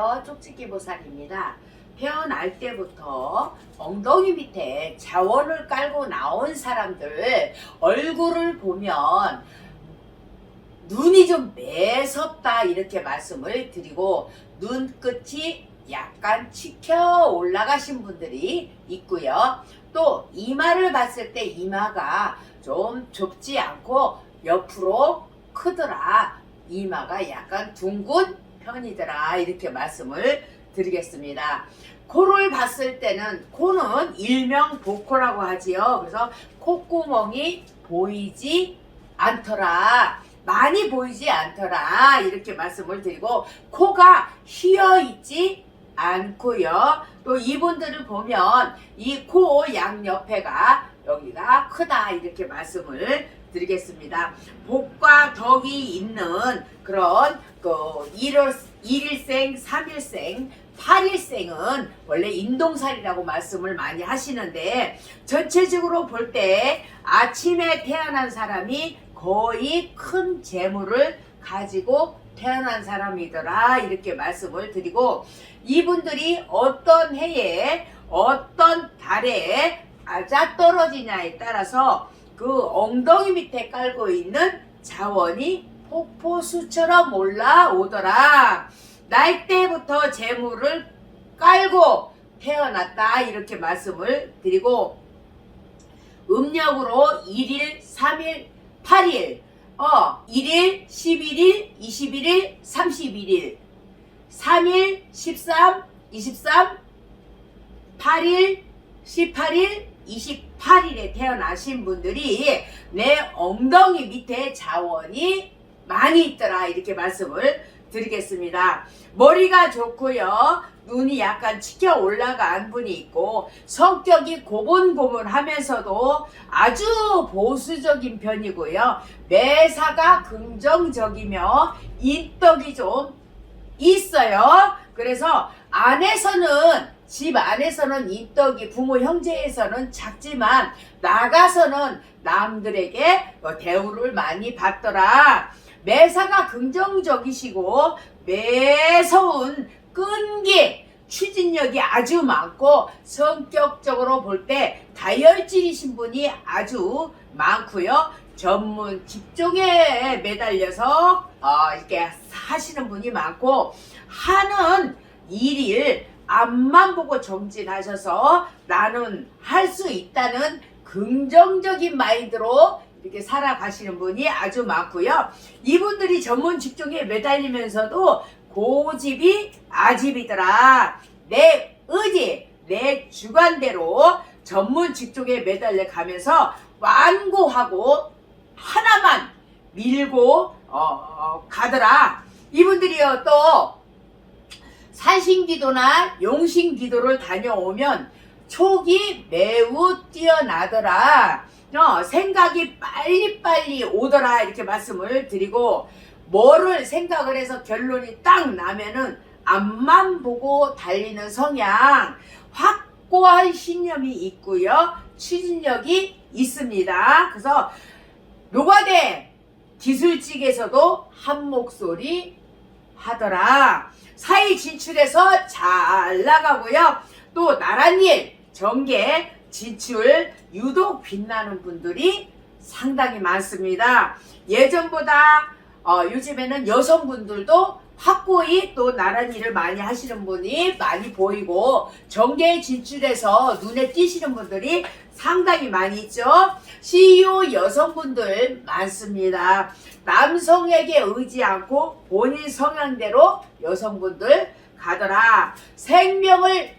안녕하세요. 쪽지기 보살입니다. 태어날 때부터 엉덩이 밑에 자원을 깔고 나온 사람들 얼굴을 보면 눈이 좀 매섭다 이렇게 말씀을 드리고 눈끝이 약간 치켜 올라가신 분들이 있고요. 또 이마를 봤을 때 이마가 좀 좁지 않고 옆으로 크더라. 이마가 약간 둥근 편이더라. 이렇게 말씀을 드리겠습니다. 코를 봤을 때는 코는 일명 보코라고 하지요. 그래서 콧구멍이 보이지 않더라. 많이 보이지 않더라. 이렇게 말씀을 드리고 코가 휘어 있지 않고요. 또 이분들을 보면 이 코 양옆에가 여기가 크다 이렇게 말씀을 드리겠습니다. 복과 덕이 있는 그런 그 일월, 일일생, 삼일생, 팔일생은 원래 인동살이라고 말씀을 많이 하시는데 전체적으로 볼 때 아침에 태어난 사람이 거의 큰 재물을 가지고 태어난 사람이더라 이렇게 말씀을 드리고 이분들이 어떤 해에 어떤 달에 맞아 떨어지냐에 따라서 그 엉덩이 밑에 깔고 있는 자원이 폭포수처럼 올라오더라. 날 때부터 재물을 깔고 태어났다 이렇게 말씀을 드리고 음력으로 1일, 3일, 8일, 어, 1일, 11일, 21일, 31일, 3일, 13, 23, 8일, 18일, 28일에 태어나신 분들이 내 엉덩이 밑에 자원이 많이 있더라 이렇게 말씀을 드리겠습니다. 머리가 좋고요. 눈이 약간 치켜 올라간 분이 있고 성격이 고분고분하면서도 아주 보수적인 편이고요. 매사가 긍정적이며 인덕이 좀 있어요. 그래서 안에서는 집 안에서는 인덕이 부모 형제에서는 작지만 나가서는 남들에게 뭐 대우를 많이 받더라. 매사가 긍정적이시고 매서운 끈기 추진력이 아주 많고 성격적으로 볼 때 다혈질이신 분이 아주 많고요. 전문 직종에 매달려서 어, 이렇게 하시는 분이 많고 하는 일일 앞만 보고 정진하셔서 나는 할 수 있다는 긍정적인 마인드로 이렇게 살아가시는 분이 아주 많고요. 이분들이 전문 직종에 매달리면서도 고집이 아집이더라. 내 의지, 내 주관대로 전문 직종에 매달려 가면서 완고하고 하나만 밀고 어, 어, 가더라. 이분들이요 또 산신기도나 용신기도를 다녀오면 촉이 매우 뛰어나더라. 어, 생각이 빨리빨리 오더라. 이렇게 말씀을 드리고 뭐를 생각을 해서 결론이 딱 나면은 앞만 보고 달리는 성향 확고한 신념이 있고요. 추진력이 있습니다. 그래서 노가대 기술직에서도 한 목소리 하더라 사회 진출해서 잘 나가고요 또 나란 일 정계 진출 유독 빛나는 분들이 상당히 많습니다. 예전보다 어, 요즘에는 여성분들도 확고히 또 나란 일을 많이 하시는 분이 많이 보이고 정계에 진출해서 눈에 띄시는 분들이 상당히 많이 있죠. CEO 여성분들 많습니다. 남성에게 의지 않고 본인 성향대로 여성분들 가더라. 생명을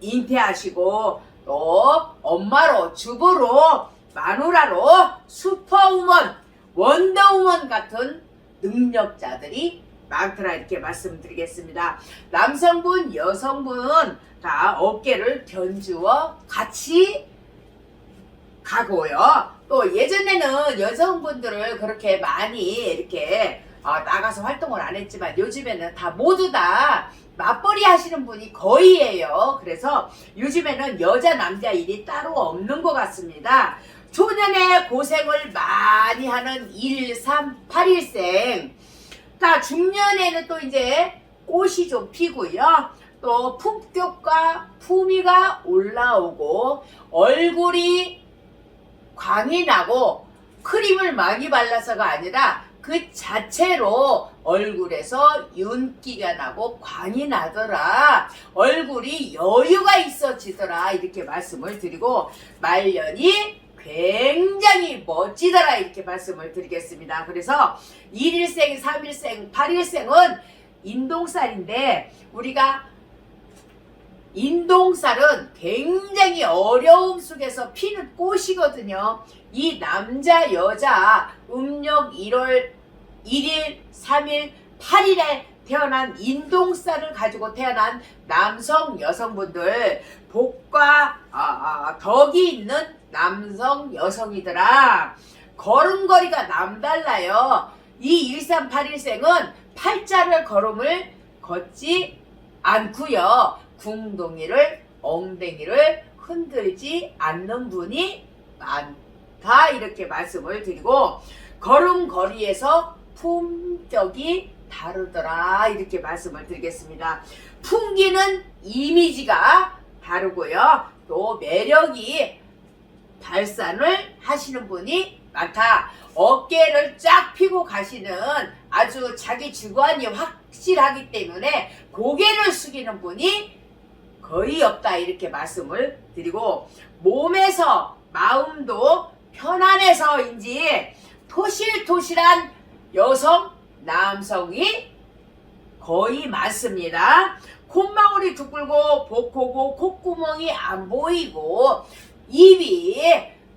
잉태하시고 또 엄마로 주부로 마누라로 슈퍼우먼 원더우먼 같은 능력자들이 많더라 이렇게 말씀드리겠습니다. 남성분 여성분 다 어깨를 견주어 같이 가고요. 또 예전에는 여성분들을 그렇게 많이 이렇게 어, 나가서 활동을 안 했지만 요즘에는 다 모두 다 맞벌이 하시는 분이 거의예요. 그래서 요즘에는 여자 남자 일이 따로 없는 것 같습니다. 초년에 고생을 많이 하는 1, 3, 8일생. 자, 중년에는 또 이제 꽃이 좀 피고요. 또 품격과 품위가 올라오고 얼굴이 광이 나고 크림을 많이 발라서가 아니라 그 자체로 얼굴에서 윤기가 나고 광이 나더라. 얼굴이 여유가 있어지더라. 이렇게 말씀을 드리고 말년이 굉장히 멋지더라. 이렇게 말씀을 드리겠습니다. 그래서 1일생, 3일생, 8일생은 인동살인데 우리가 인동살은 굉장히 어려움 속에서 피는 꽃이거든요. 이 남자, 여자, 음력 1월 1일, 3일, 8일에 태어난 인동살을 가지고 태어난 남성, 여성분들, 복과 아, 아, 덕이 있는 남성, 여성이더라. 걸음걸이가 남달라요. 이 1381생은 팔자를 걸음을 걷지 않고요. 궁둥이를 엉덩이를 흔들지 않는 분이 많다 이렇게 말씀을 드리고 걸음걸이에서 품격이 다르더라 이렇게 말씀을 드리겠습니다. 풍기는 이미지가 다르고요. 또 매력이 발산을 하시는 분이 많다. 어깨를 쫙 펴고 가시는 아주 자기 주관이 확실하기 때문에 고개를 숙이는 분이 거의 없다 이렇게 말씀을 드리고 몸에서 마음도 편안해서인지 토실토실한 여성 남성이 거의 많습니다. 콧망울이 두껍고 복코고 콧구멍이 안 보이고 입이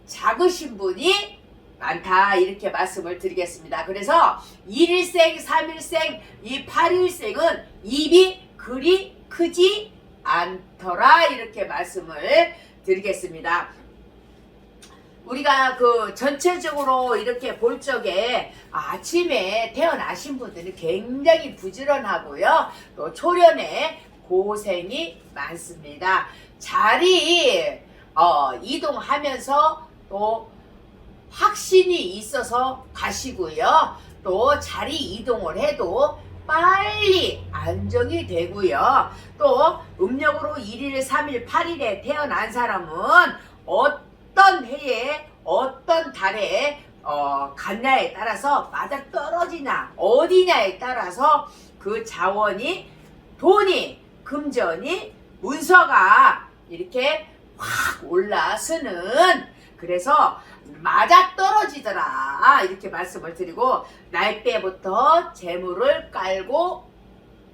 작으신 분이 많다 이렇게 말씀을 드리겠습니다. 그래서 1일생, 3일생, 이 8일생은 입이 그리 크지 않더라 이렇게 말씀을 드리겠습니다. 우리가 그 전체적으로 이렇게 볼 적에 아침에 태어나신 분들이 굉장히 부지런하고요. 또 초련에 고생이 많습니다. 자리 어, 이동하면서 또 확신이 있어서 가시고요. 또 자리 이동을 해도 빨리 안정이 되고요. 또 음력으로 1일, 3일, 8일에 태어난 사람은 어떤 해에 어떤 달에 어, 갔냐에 따라서 맞아 떨어지냐 어디냐에 따라서 그 자원이 돈이 금전이 문서가 이렇게 확 올라서는 그래서 맞아 떨어지더라. 이렇게 말씀을 드리고 날 때부터 재물을 깔고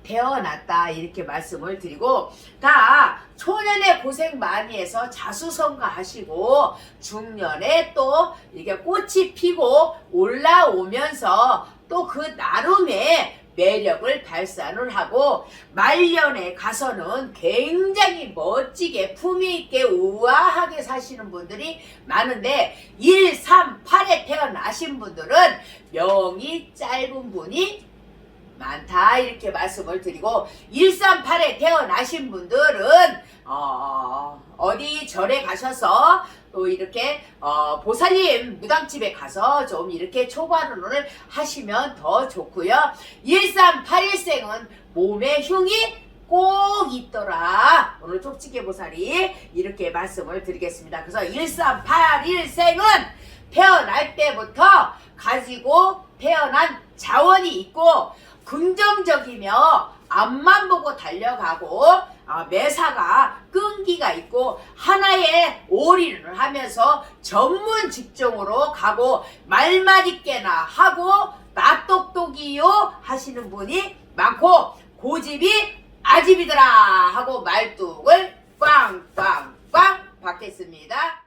태어났다 이렇게 말씀을 드리고 다 초년에 고생 많이 해서 자수성가 하시고 중년에 또 이게 꽃이 피고 올라오면서 또 그 나름의 매력을 발산을 하고 말년에 가서는 굉장히 멋지게 품위 있게 우아하게 사시는 분들이 많은데 1, 3, 8에 태어나신 분들은 명이 짧은 분이 많다 이렇게 말씀을 드리고 138에 태어나신 분들은 어, 어디 절에 가셔서 또 이렇게 어, 보살님 무당집에 가서 좀 이렇게 초발언을 하시면 더 좋고요. 1381생은 몸에 흉이 꼭 있더라. 오늘 쪽지게 보살이 이렇게 말씀을 드리겠습니다. 그래서 1381생은 태어날 때부터 가지고 태어난 자원이 있고 긍정적이며 앞만 보고 달려가고 아, 매사가 끈기가 있고 하나의 오리를 하면서 전문 직종으로 가고 말만 있게나 하고 나 똑똑이요 하시는 분이 많고 고집이 아집이더라 하고 말뚝을 꽝꽝꽝 받겠습니다.